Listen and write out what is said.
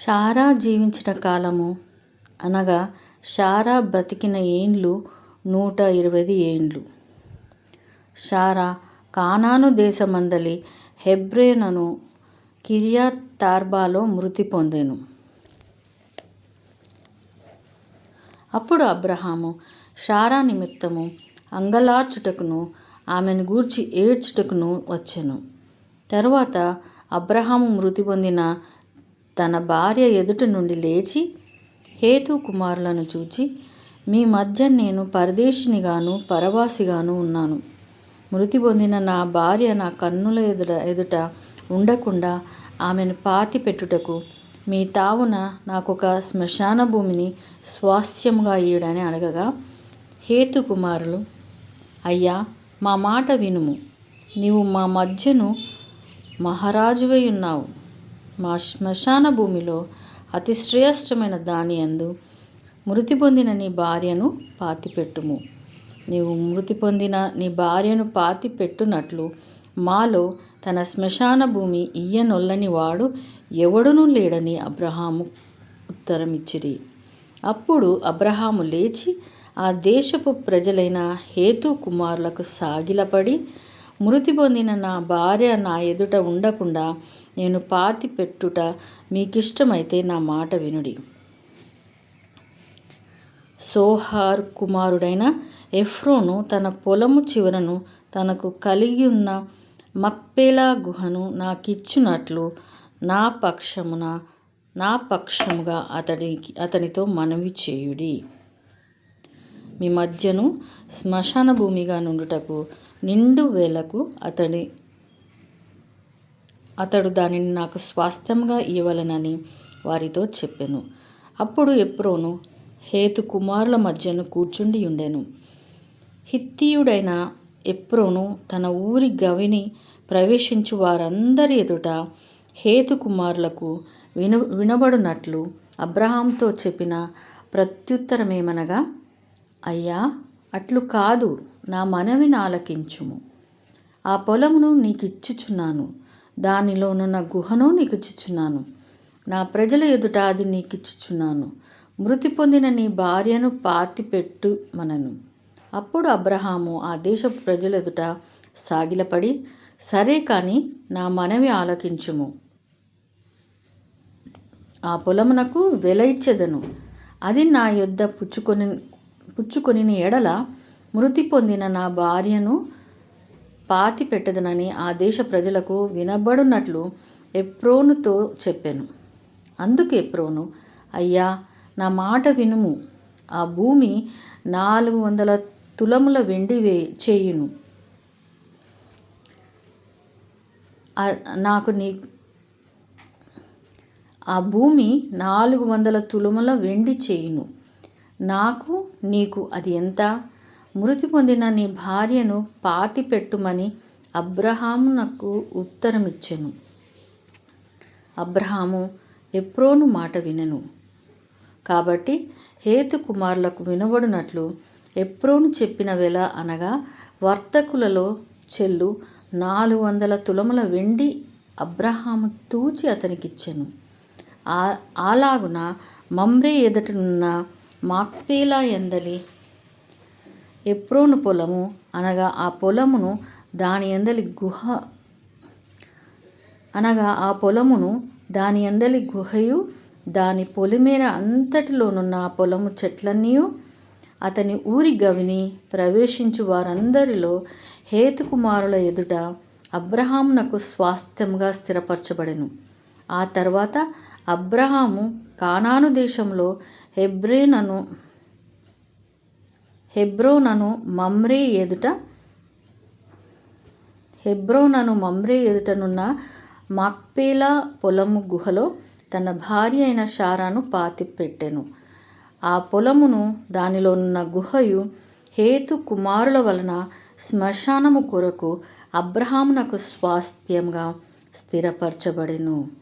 షారా జీవించిన కాలము. అనగా షారా బతికిన ఏండ్లు నూట ఇరవై ఏండ్లు. షారా కానాను దేశమందలి హెబ్రేనను కిరియా తార్బాలో మృతి పొందెను. అప్పుడు అబ్రహాము షారా నిమిత్తము అంగలార్చుటకును ఆమెను గూర్చి ఏడ్చుటకును వచ్చెను. తరువాత అబ్రహాము మృతి పొందిన తన భార్య ఎదుట నుండి లేచి హేతు కుమారులను చూచి మీ మధ్య నేను పరదేశినిగాను పరవాసిగాను ఉన్నాను. మృతి పొందిన నా భార్య నా కన్నుల ఎదుట ఎదుట ఉండకుండా ఆమెను పాతి పెట్టుటకు మీ తావున నాకొక శ్మశాన భూమిని స్వాస్థ్యముగా ఇయ్యడని అడగగా హేతు కుమారులు అయ్యా మా మాట వినుము. నీవు మా మధ్యను మహారాజువై ఉన్నావు. మా శ్మశాన భూమిలో అతి శ్రేష్టమైన దాని అందు మృతి పొందిన నీ భార్యను పాతిపెట్టుము. నీవు మృతి పొందిన నీ భార్యను పాతి పెట్టునట్లు మాలో తన శ్మశాన భూమి ఇయ్యనొల్లని వాడు ఎవడునూ లేడని అబ్రహాము ఉత్తరమిచ్చిరి. అప్పుడు అబ్రహాము లేచి ఆ దేశపు ప్రజలైన హేతు కుమారులకు సాగిలపడి మృతి పొందిన నా భార్య నా ఎదుట ఉండకుండా నేను పాతి పెట్టుట మీకిష్టమైతే నా మాట వినుడి. సోహార్ కుమారుడైన ఎఫ్రోను తన పొలము చివరను తనకు కలిగి ఉన్న మక్పేలా గుహను నాకిచ్చునట్లు నా పక్షమున నా పక్షముగా అతడికి అతనితో మనవి చేయుడి. మీ మధ్యను శ్మశాన భూమిగా నుండుటకు నిండు వేలకు అతడి అతడు దానిని నాకు స్వాస్థ్యంగా ఇవ్వలనని వారితో చెప్పెను. అప్పుడు ఎప్రోను హేతు కుమారుల మధ్యను కూర్చుండి ఉండెను. హిత్తియుడైన ఎప్రోను తన ఊరి గవిని ప్రవేశించు వారందరి ఎదుట హేతు కుమారులకు విన వినబడినట్లు అబ్రహాంతో చెప్పిన ప్రత్యుత్తరమేమనగా అయ్యా అట్లు కాదు నా మనవిని ఆలకించుము. ఆ పొలమును నీకిచ్చుచున్నాను దానిలోనున్న గుహను నీకిచ్చుచున్నాను. నా ప్రజల ఎదుట అది నీకిచ్చుచున్నాను. మృతి పొందిన నీ భార్యను పాతి పెట్టు మనను. అప్పుడు అబ్రహాము ఆ దేశపు ప్రజల ఎదుట సాగిలపడి సరే కానీ నా మనవి ఆలకించుము. ఆ పొలమునకు వెల ఇచ్చెదను. అది నా యొద్ద పుచ్చుకొని పుచ్చుకొని ఎడల మృతి పొందిన నా భార్యను పాతి పెట్టదనని ఆ దేశ ప్రజలకు వినబడునట్లు ఎప్రోనుతో చెప్పాను. అందుకు ఎప్రోను అయ్యా నా మాట వినుము. ఆ భూమి నాలుగు వందల తులముల వెండి వే చేయును. నాకు నీ ఆ భూమి నాలుగు వందల తులముల వెండి చేయును. నాకు నీకు అది ఎంత? మృతి పొందిన నీ భార్యను పాతి పెట్టుమని అబ్రహాము నాకు ఉత్తరమిచ్చెను. అబ్రహాము ఎప్రోను మాట వినను. కాబట్టి హేతు కుమారులకు వినబడినట్లు ఎప్రోను చెప్పిన వెల అనగా వర్తకులలో చెల్లు నాలుగు వందల తులముల వెండి అబ్రహాము తూచి అతనికిచ్చెను. అలాగున మమ్రే ఎదుటనున్న మాక్పేలా ఎందలి? ఎప్రోను పొలము అనగా ఆ పొలమును దాని ఎందలి గుహ అనగా ఆ పొలమును దాని ఎందలి గుహయు దాని పొలిమేర అంతటిలోనున్న ఆ పొలము చెట్లన్నీ అతని ఊరి గవిని ప్రవేశించు వారందరిలో హేతుకుమారుల ఎదుట అబ్రహామునకు స్వాస్థ్యంగా స్థిరపరచబడెను. ఆ తర్వాత అబ్రహాము కానాను దేశంలో హెబ్రేనను హెబ్రోనను మమ్రే ఎదుట హెబ్రోనను మమ్రే ఎదుటనున్న మక్పేలా పొలము గుహలో తన భార్య అయిన షారాను పాతి పెట్టెను ఆ పొలమును దానిలో ఉన్న గుహయు హేతు కుమారుల వలన శ్మశానము కొరకు అబ్రహామునకు స్వాస్థ్యంగా స్థిరపరచబడెను.